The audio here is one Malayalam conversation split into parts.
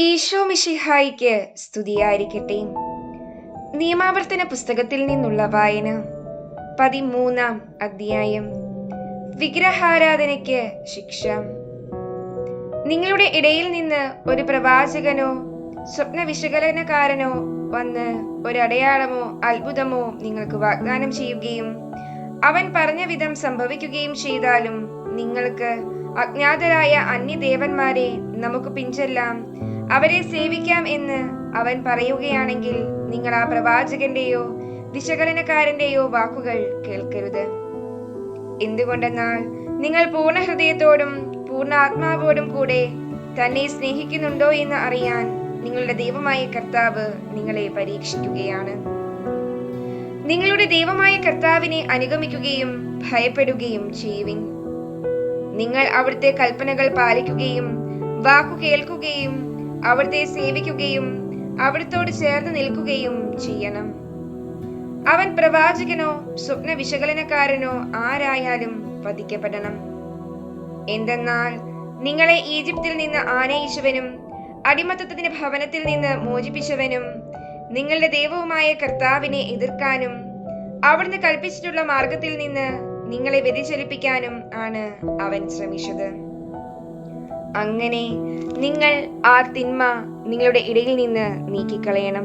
ഈശോ മിഷിഹായിക്ക് സ്തുതിയായിരിക്കട്ടെ. നിയമാവർത്തന പുസ്തകത്തിൽ നിന്നുള്ള വായന പതിമൂന്നാം അധ്യായം. വിഗ്രഹാരാധനയ്ക്ക് ശിക്ഷ. നിങ്ങളുടെ ഇടയിൽ നിന്ന് ഒരു പ്രവാചകനോ സ്വപ്ന വിശകലനക്കാരനോ വന്ന് ഒരടയാളമോ അത്ഭുതമോ നിങ്ങൾക്ക് വാഗ്ദാനം ചെയ്യുകയും അവൻ പറഞ്ഞ വിധം സംഭവിക്കുകയും ചെയ്താലും നിങ്ങൾക്ക് അജ്ഞാതരായ അന്യദേവന്മാരെ നമുക്ക് പിഞ്ചെല്ലാം അവരെ സേവിക്കാം എന്ന് അവൻ പറയുകയാണെങ്കിൽ നിങ്ങൾ ആ പ്രവാചകന്റെയോ വിശകലനക്കാരന്റെയോ വാക്കുകൾ കേൾക്കരുത്. എന്തുകൊണ്ടെന്നാൽ നിങ്ങൾ പൂർണ ഹൃദയത്തോടും പൂർണ ആത്മാവോടും കൂടെ തന്നെ സ്നേഹിക്കുന്നുണ്ടോ എന്ന് അറിയാൻ നിങ്ങളുടെ ദൈവമായ കർത്താവ് നിങ്ങളെ പരീക്ഷിക്കുകയാണ്. നിങ്ങളുടെ ദൈവമായ കർത്താവിനെ അനുഗമിക്കുകയും ഭയപ്പെടുകയും ചെയ്യുവിൻ. നിങ്ങൾ അവിടുത്തെ കൽപ്പനകൾ പാലിക്കുകയും വാക്കു കേൾക്കുകയും അവിടുത്തെ സേവിക്കുകയും അവിടുത്തോട് ചേർന്ന് നിൽക്കുകയും ചെയ്യണം. അവൻ പ്രവാചകനോ സ്വപ്ന വിശകലനക്കാരനോ ആരായാലും വധിക്കപ്പെടണം. എന്തെന്നാൽ നിങ്ങളെ ഈജിപ്തിൽ നിന്ന് ആനയിച്ചവനും അടിമത്തത്തിന്റെ ഭവനത്തിൽ നിന്ന് മോചിപ്പിച്ചവനും നിങ്ങളുടെ ദൈവവുമായ കർത്താവിനെ എതിർക്കാനും അവിടുന്ന് കൽപ്പിച്ചിട്ടുള്ള മാർഗത്തിൽ നിന്ന് നിങ്ങളെ വ്യതിചലിപ്പിക്കാനും ആണ് അവൻ ശ്രമിച്ചത്. അങ്ങനെ നിങ്ങൾ ആ തിന്മ നിങ്ങളുടെ ഇടയിൽ നിന്ന് നീക്കിക്കളയണം.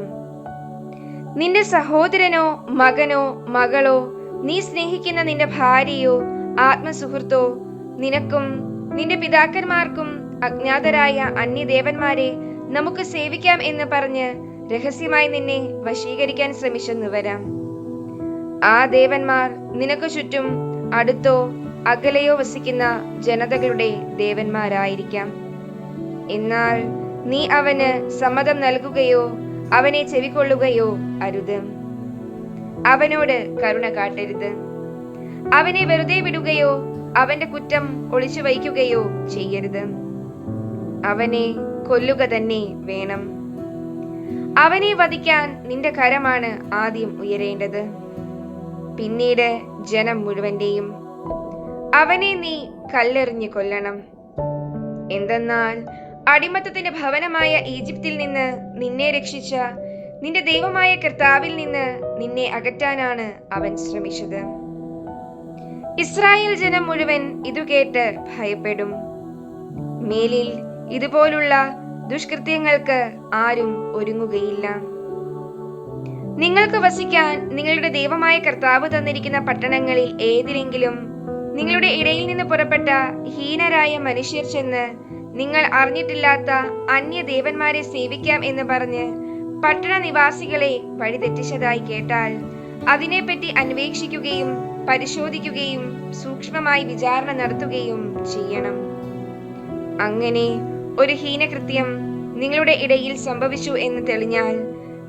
നിന്റെ സഹോദരനോ മകനോ മകളോ നീ സ്നേഹിക്കുന്ന നിന്റെ ഭാര്യയോ ആത്മസുഹൃത്തോ നിനക്കും നിന്റെ പിതാക്കന്മാർക്കും അജ്ഞാതരായ അന്യദേവന്മാരെ നമുക്ക് സേവിക്കാം എന്ന് പറഞ്ഞ് രഹസ്യമായി നിന്നെ വശീകരിക്കാൻ ശ്രമിച്ചെന്ന് വരാം ആ ദേവന്മാർ നിനക്ക് ചുറ്റും അടുത്തോ അകലെയോ വസിക്കുന്ന ജനതകളുടെ ദേവന്മാരായിരിക്കാം. എന്നാൽ നീ അവന് സമ്മതം നൽകുകയോ അവനെ ചെവിക്കൊള്ളുകയോ അരുത്. അവനോട് കരുണ കാട്ടരുത്. അവനെ വെറുതെ വിടുകയോ അവന്റെ കുറ്റം ഒളിച്ചു വയ്ക്കുകയോ ചെയ്യരുത്. അവനെ കൊല്ലുക തന്നെ വേണം. അവനെ വധിക്കാൻ നിന്റെ കരമാണ് ആദ്യം ഉയരേണ്ടത്. പിന്നീട് ജനം മുഴുവന്റെയും അവനെ നീ കല്ലെറിഞ്ഞു കൊല്ലണം. എന്തെന്നാൽ അടിമത്തത്തിന്റെ ഭവനമായ ഈജിപ്തിൽ നിന്ന് നിന്നെ രക്ഷിച്ച നിന്റെ ദൈവമായ കർത്താവിൽ നിന്ന് നിന്നെ അകറ്റാനാണ് അവൻ ശ്രമിച്ചത്. ഇസ്രായേൽ ജനം മുഴുവൻ ഇതു കേട്ട് ഭയപ്പെടും. മേലിൽ ഇതുപോലുള്ള ദുഷ്കൃത്യങ്ങൾക്ക് ആരും ഒരുങ്ങുകയില്ല. നിങ്ങൾക്ക് വസിക്കാൻ നിങ്ങളുടെ ദൈവമായ കർത്താവ് തന്നിരിക്കുന്ന പട്ടണങ്ങളിൽ ഏതിലെങ്കിലും നിങ്ങളുടെ ഇടയിൽ നിന്ന് പുറപ്പെട്ട ഹീനരായ മനുഷ്യർ ചെന്ന് നിങ്ങൾ അറിഞ്ഞിട്ടില്ലാത്ത അന്യ ദേവന്മാരെ സേവിക്കാം എന്ന് പറഞ്ഞ് പട്ടണ നിവാസികളെ വഴിതെറ്റിച്ചതായി കേട്ടാൽ അതിനെപ്പറ്റി അന്വേഷിക്കുകയും പരിശോധിക്കുകയും സൂക്ഷ്മമായി വിചാരണ നടത്തുകയും ചെയ്യണം. അങ്ങനെ ഒരു ഹീനകൃത്യം നിങ്ങളുടെ ഇടയിൽ സംഭവിച്ചു എന്ന് തെളിഞ്ഞാൽ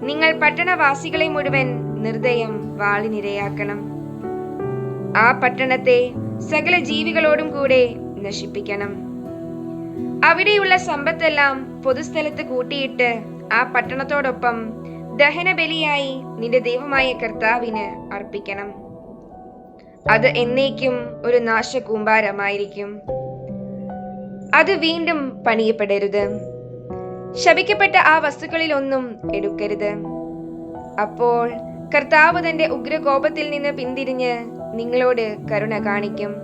നിങ്ങൾ പട്ടണവാസികളെ മുഴുവൻ നിർദ്ദയം വാളിനിരയാക്കണം. ആ പട്ടണത്തെ സകല ജീവികളോടും കൂടെ നശിപ്പിക്കണം. അവിടെയുള്ള സമ്പത്തെല്ലാം പൊതുസ്ഥലത്ത് കൂട്ടിയിട്ട് ആ പട്ടണത്തോടൊപ്പം ദഹനബലിയായി നിന്റെ ദൈവമായ കർത്താവിന് അർപ്പിക്കണം. അത് എന്നേക്കും ഒരു നാശകൂമ്പാരമായിരിക്കും. അത് വീണ്ടും പണിയപ്പെടരുത്. ശപിക്കപ്പെട്ട ആ വസ്തുക്കളിൽ ഒന്നും എടുക്കരുത്. അപ്പോൾ കർത്താവ് തന്റെ ഉഗ്രകോപത്തിൽ നിന്ന് പിന്തിരിഞ്ഞ് നിങ്ങളോട് കരുണ കാണിക്കും.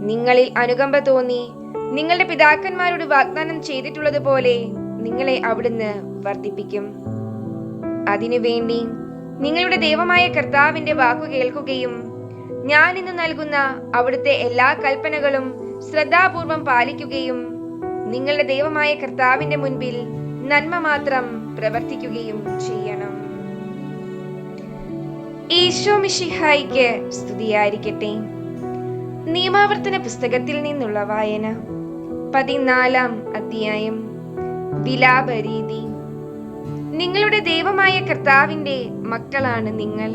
നിങ്ങളിൽ അനുകമ്പ തോന്നി നിങ്ങളുടെ പിതാക്കന്മാരോട് വാഗ്ദാനം ചെയ്തിട്ടുള്ളതുപോലെ നിങ്ങളെ അവിടുന്ന് വർദ്ധിപ്പിക്കും. അതിനുവേണ്ടി നിങ്ങളുടെ ദൈവമായ കർത്താവിന്റെ വാക്കു കേൾക്കുകയും ഞാൻ ഇന്ന് നൽകുന്ന അവിടുത്തെ എല്ലാ കൽപ്പനകളും ശ്രദ്ധാപൂർവം പാലിക്കുകയും നിങ്ങളുടെ ദൈവമായ കർത്താവിന്റെ മുൻപിൽ നന്മ മാത്രം പ്രവർത്തിക്കുകയും ചെയ്യണം. ഈശോ മിഷിഹായിക്ക് സ്തുതിയായിരിക്കട്ടെ. നിയമാവർത്തന പുസ്തകത്തിൽ നിന്നുള്ള വായന പതിനാലാം അധ്യായം വിലാപരീതി. നിങ്ങളുടെ ദൈവമായ കർത്താവിന്റെ മക്കളാണ് നിങ്ങൾ.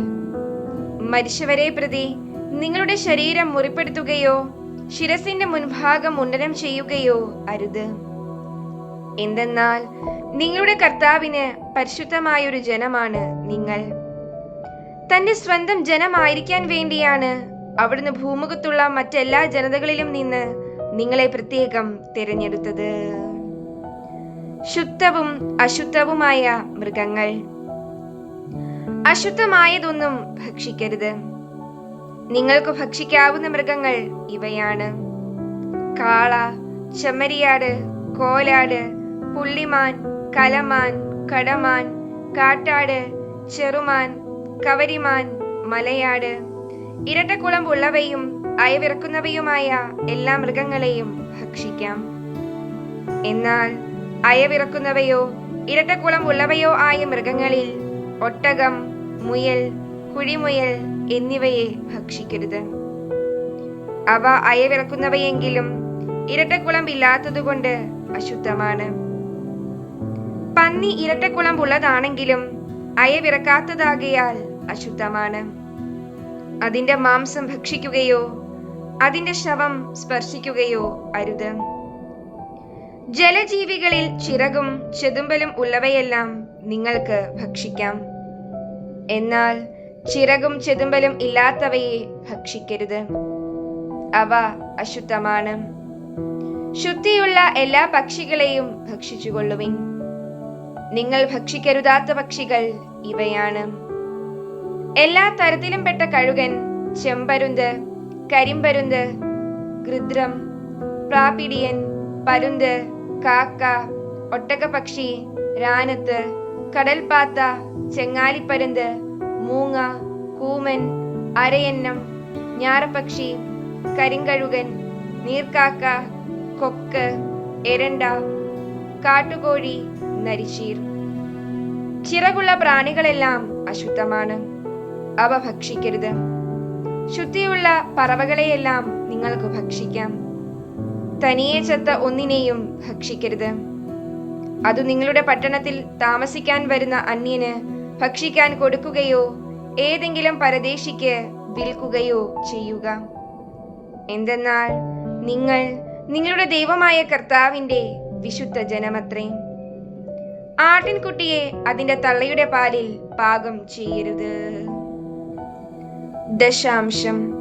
മരിച്ചവരെ പ്രതി നിങ്ങളുടെ ശരീരം മുറിപ്പെടുത്തുകയോ ശിരസിന്റെ മുൻഭാഗം മുണ്ടനം ചെയ്യുകയോ അരുത്. എന്തെന്നാൽ നിങ്ങളുടെ കർത്താവിന് പരിശുദ്ധമായൊരു ജനമാണ് നിങ്ങൾ. തന്റെ സ്വന്തം ജനമായിരിക്കാൻ വേണ്ടിയാണ് അവിടുന്ന് ഭൂമുഖത്തുള്ള മറ്റെല്ലാ ജനതകളിലും നിന്ന് നിങ്ങളെ പ്രത്യേകം തിരഞ്ഞെടുത്തത്. ശുദ്ധവും അശുദ്ധവുമായ മൃഗങ്ങൾ. അശുദ്ധമായതൊന്നും ഭക്ഷിക്കരുത്. നിങ്ങൾക്ക് ഭക്ഷിക്കാവുന്ന മൃഗങ്ങൾ ഇവയാണ്. കാള ചെമ്മരിയാട് കോലാട് പുള്ളിമാൻ കലമാൻ കടമാൻ കാട്ടാട് ചെറുമാൻ കവരിമാൻ മലയാട് ഇരട്ടക്കുളമ്പുള്ളവയും അയവിറക്കുന്നവയുമായ എല്ലാ മൃഗങ്ങളെയും ഭക്ഷിക്കാം. എന്നാൽ അയവിറക്കുന്നവയോ ഉള്ളവയോ ആയ മൃഗങ്ങളിൽ ഒട്ടകം മുയൽ കുഴിമുയൽ എന്നിവയെ ഭക്ഷിക്കരുത്. അവ അയവിറക്കുന്നവയെങ്കിലും ഇരട്ടക്കുളമ്പില്ലാത്തതുകൊണ്ട് അശുദ്ധമാണ്. പന്നി ഇരട്ടക്കുളമ്പുള്ളതാണെങ്കിലും അയവിറക്കാത്തതാകയാൽ അശുദ്ധമാണ്. അതിന്റെ മാംസം ഭക്ഷിക്കുകയോ അതിന്റെ ശവം സ്പർശിക്കുകയോ അരുത്. ജലജീവികളിൽ ചിറകും ചെതുമ്പലും ഉള്ളവയെല്ലാം നിങ്ങൾക്ക് ഭക്ഷിക്കാം. എന്നാൽ ചിറകും ചെതുമ്പലും ഇല്ലാത്തവയെ ഭക്ഷിക്കരുത്. അവ അശുദ്ധമാണ്. ശുദ്ധിയുള്ള എല്ലാ പക്ഷികളെയും ഭക്ഷിച്ചുകൊള്ളുവിൻ. നിങ്ങൾ ഭക്ഷിക്കരുതാത്ത പക്ഷികൾ ഇവയാണ്. എല്ലാ തരത്തിലും പെട്ട കഴുകൻ ചെമ്പരുന്ത് കരിമ്പരുന്ത് ഗൃദ്രം പ്രാപിടിയൻ പരുന്ത് കാക്ക ഒട്ടകപക്ഷി രാനത്ത് കടൽപ്പാത്ത ചെങ്ങാലിപ്പരുന്ത് മൂങ്ങ കൂമൻ അരയന്നം ഞാറപ്പക്ഷി കരിങ്കഴുകൻ നീർക്കാക്ക കൊക്ക് എരണ്ട കാട്ടുകോഴി നരിശീർ. ചിറകുള്ള പ്രാണികളെല്ലാം അശുദ്ധമാണ്. അവ ഭക്ഷിക്കരുത്. ശുദ്ധിയുള്ള പറവകളെയെല്ലാം നിങ്ങൾക്ക് ഭക്ഷിക്കാം. തനിയെ ചത്ത ഒന്നിനെയും ഭക്ഷിക്കരുത്. അത് നിങ്ങളുടെ പട്ടണത്തിൽ താമസിക്കാൻ വരുന്ന അന്യന് ഭക്ഷിക്കാൻ കൊടുക്കുകയോ ഏതെങ്കിലും പരദേശിക്ക് വിൽക്കുകയോ ചെയ്യുക. എന്തെന്നാൽ നിങ്ങൾ നിങ്ങളുടെ ദൈവമായ കർത്താവിന്റെ വിശുദ്ധ ജനമത്രേ. ആട്ടിൻകുട്ടിയെ അതിന്റെ തള്ളയുടെ പാലിൽ പാകം ചെയ്യരുത്. ദശാംശം.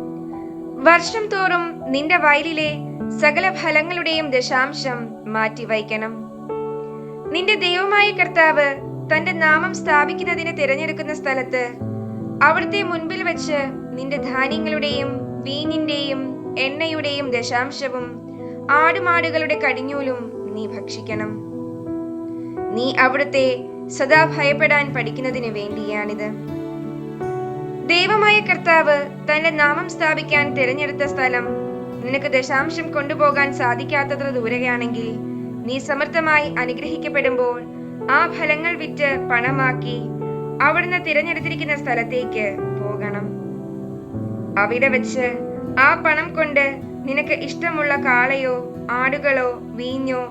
വർഷം തോറും നിന്റെ വയലിലെ സകല ഫലങ്ങളുടെയും ദശാംശം മാറ്റിവയ്ക്കണം. നിന്റെ ദൈവമായ കർത്താവ് തന്റെ നാമം സ്ഥാപിക്കുന്നതിന് തിരഞ്ഞെടുക്കുന്ന സ്ഥലത്ത് അവിടുത്തെ മുൻപിൽ വെച്ച് നിന്റെ ധാന്യങ്ങളുടെയും വീഞ്ഞിന്റെയും എണ്ണയുടെയും ദശാംശവും ആടുമാടുകളുടെ കടിഞ്ഞൂലും നീ ഭക്ഷിക്കണം. നീ അവിടുത്തെ സദാ ഭയപ്പെടാൻ പഠിക്കുന്നതിന് വേണ്ടിയാണിത്. ദൈവമായ കർത്താവ് തന്റെ നാമം സ്ഥാപിക്കാൻ തിരഞ്ഞെടുത്ത സ്ഥലം നിനക്ക് ദശാംശം കൊണ്ടുപോകാൻ സാധിക്കാത്തത്ര ദൂരെയാണെങ്കിൽ നീ സമർത്ഥമായി അനുഗ്രഹിക്കപ്പെടുമ്പോൾ ആ ഫലങ്ങൾ വിറ്റ് പണമാക്കി അവിടുന്ന് തിരഞ്ഞെടുത്തിരിക്കുന്ന സ്ഥലത്തേക്ക് പോകണം. അവിടെ വെച്ച് ആ പണം കൊണ്ട് നിനക്ക് ഇഷ്ടമുള്ള കാളയോ ആടുകളോ വീഞ്ഞോ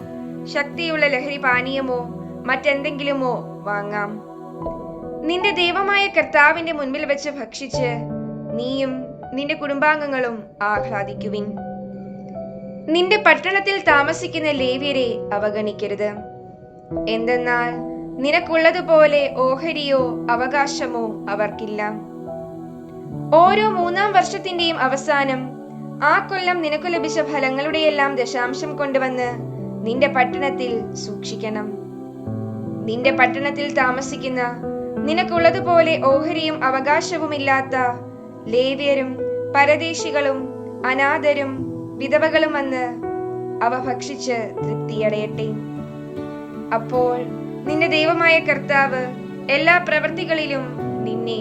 ശക്തിയുള്ള ലഹരി പാനീയമോ മറ്റെന്തെങ്കിലുമോ വാങ്ങാം. നിന്റെ ദൈവമായ കർത്താവിന്റെ മുൻപിൽ വെച്ച് ഭക്ഷിച്ച് നീയും നിന്റെ കുടുംബാംഗങ്ങളും ആഹ്ലാദിക്കുവിൻ. നിന്റെ പട്ടണത്തിൽ താമസിക്കുന്ന ലേവ്യരെ അവഗണിക്കരുത്. എന്തെന്നാൽ നിനക്കുള്ളതുപോലെ ഓഹരിയോ അവകാശമോ അവർക്കില്ല. ഓരോ മൂന്നാം വർഷത്തിന്റെയും അവസാനം ആ കൊല്ലം നിനക്കു ലഭിച്ച ഫലങ്ങളുടെയെല്ലാം ദശാംശം കൊണ്ടുവന്ന് നിന്റെ പട്ടണത്തിൽ സൂക്ഷിക്കണം. നിന്റെ പട്ടണത്തിൽ താമസിക്കുന്ന നിനക്കുള്ളതുപോലെ ഓഹരിയും അവകാശവുമില്ലാത്ത ലേവ്യരും പരദേശികളും അനാഥരും വിധവകളും വന്ന് അവ ഭക്ഷിച്ച് തൃപ്തിയടയട്ടെ. അപ്പോൾ നിന്റെ ദൈവമായ കർത്താവ് എല്ലാ പ്രവൃത്തികളിലും നിന്നെ